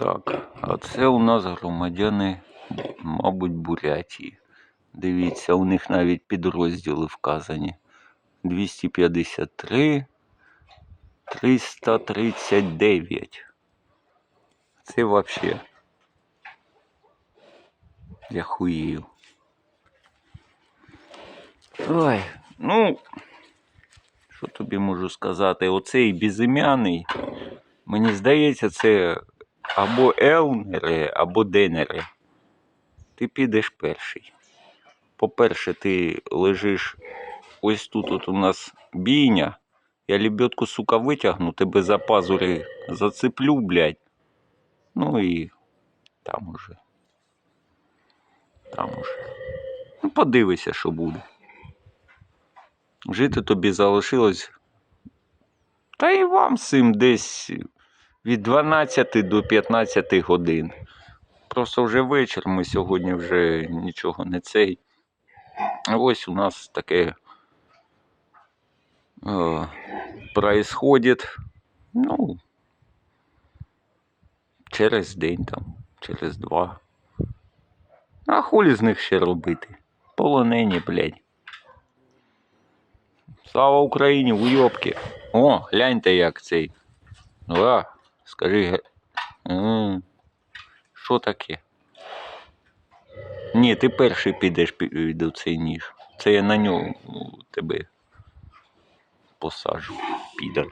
Так, а це у нас громадяни, мабуть, Бурятії. Дивіться, у них навіть підрозділи вказані. 253, 339. Це вообще. Я хуєю. Ой, ну, що тобі можу сказати? Оцей безім'яний, мені здається, це або елнери, або денери. Ти підеш перший. По-перше, ти лежиш ось тут от у нас бійня. Я лебедку, сука, витягну, тебе за пазури зацеплю, блядь. Ну і там уже. Там уже. Ну, подивися, що буде. Жити тобі залишилось. Та і вам з цим десь від 12 до 15 годин. Просто вже вечір, ми сьогодні вже нічого не цей. Ось у нас таке е, происходит. Ну, через день там, через два. А хулі з них ще робити? Полонені, блядь. Слава Україні, уйобки. О, гляньте як цей. А, скажи. Що таке? Ні, ти перший підеш до цей ніж. Це я на нього тебе посажу, підар.